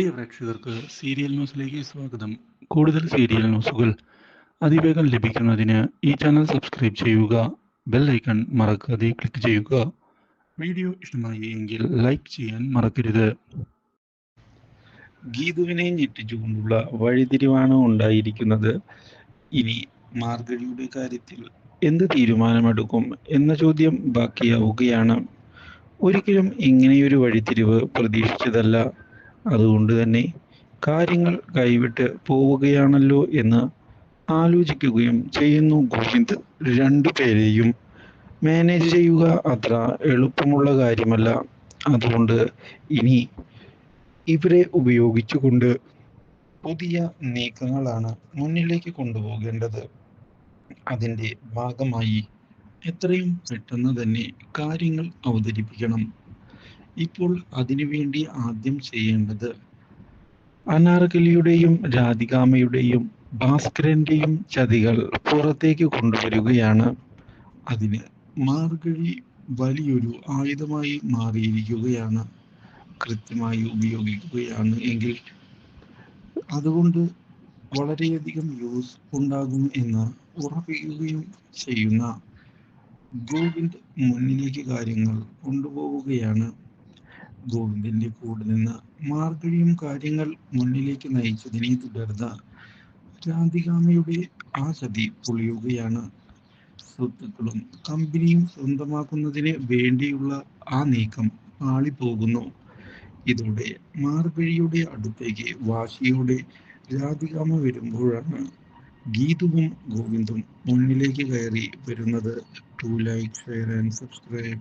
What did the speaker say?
പ്രിയ പ്രേക്ഷകർക്ക് സീരിയൽ ന്യൂസിലേക്ക് സ്വാഗതം. കൂടുതൽ സീരിയൽ ന്യൂസുകൾ അതിവേഗം ലഭിക്കുന്നതിന് ഈ ചാനൽ സബ്സ്ക്രൈബ് ചെയ്യുക ബെൽ ഐക്കൺ മറക്കാതെ ക്ലിക്ക് ചെയ്യുക. വീഡിയോ ഇഷ്ടമായി എങ്കിൽ ലൈക്ക് ചെയ്യാൻ മറക്കരുത്. ഗീതുവിനെ ഞെട്ടിച്ചുകൊണ്ടുള്ള വഴിതിരിവാണ് ഉണ്ടായിരിക്കുന്നത്. ഇനി മാർഗഴിയുടെ കാര്യത്തിൽ എന്ത് തീരുമാനമെടുക്കും എന്ന ചോദ്യം ബാക്കിയാവുകയാണ്. ഒരിക്കലും ഇങ്ങനെയൊരു വഴിത്തിരിവ് പ്രതീക്ഷിച്ചതല്ല. അതുകൊണ്ട് തന്നെ കാര്യങ്ങൾ കൈവിട്ട് പോവുകയാണല്ലോ എന്ന് ആലോചിക്കുകയും ചെയ്യുന്നു ഗോവിന്ദ്. രണ്ടുപേരെയും മാനേജ് ചെയ്യുക അത്ര എളുപ്പമുള്ള കാര്യമല്ല. അതുകൊണ്ട് ഇനി ഇവരെ ഉപയോഗിച്ചുകൊണ്ട് പുതിയ നീക്കങ്ങളാണ് മുന്നിലേക്ക് കൊണ്ടുപോകേണ്ടത്. അതിന്റെ ഭാഗമായി എത്രയും പെട്ടെന്ന് തന്നെ കാര്യങ്ങൾ അവതരിപ്പിക്കണം. ഇപ്പോൾ അതിനുവേണ്ടി ആദ്യം ചെയ്യേണ്ടത് അനാർക്കലിയുടെയും രാധികാമയുടെയും ഭാസ്കരന്റെയും ചതികൾ പുറത്തേക്ക് കൊണ്ടുവരികയാണ്. അതിന് മാർഗഴി വലിയൊരു ആയുധമായി മാറിയിരിക്കുകയാണ്. കൃത്യമായി ഉപയോഗിക്കുകയാണ് എങ്കിൽ അതുകൊണ്ട് വളരെയധികം യൂസ് ഉണ്ടാകും എന്ന് ഉറപ്പിക്കുകയും ചെയ്യുന്ന ഗോവിന്ദ് മുന്നിലേക്ക് കാര്യങ്ങൾ കൊണ്ടുപോവുകയാണ്. ഗോവിന്ദിന്റെ കൂടെ നിന്ന് മാർഗഴിയും കാര്യങ്ങൾ മുന്നിലേക്ക് നയിച്ചതിനെ തുടർന്ന് രാധികാമയുടെ ആ ചതി പൊളിയുകയാണ്. സ്വത്തുക്കളും കമ്പനിയും സ്വന്തമാക്കുന്നതിന് വേണ്ടിയുള്ള ആ നീക്കം പാളിപ്പോകുന്നു. ഇതോടെ മാർഗഴിയുടെ അടുത്തേക്ക് വാശിയോടെ രാധികാമ വരുമ്പോഴാണ് ഗീതുവും ഗോവിന്ദും മുന്നിലേക്ക് കയറി വരുന്നത്. To like share and subscribe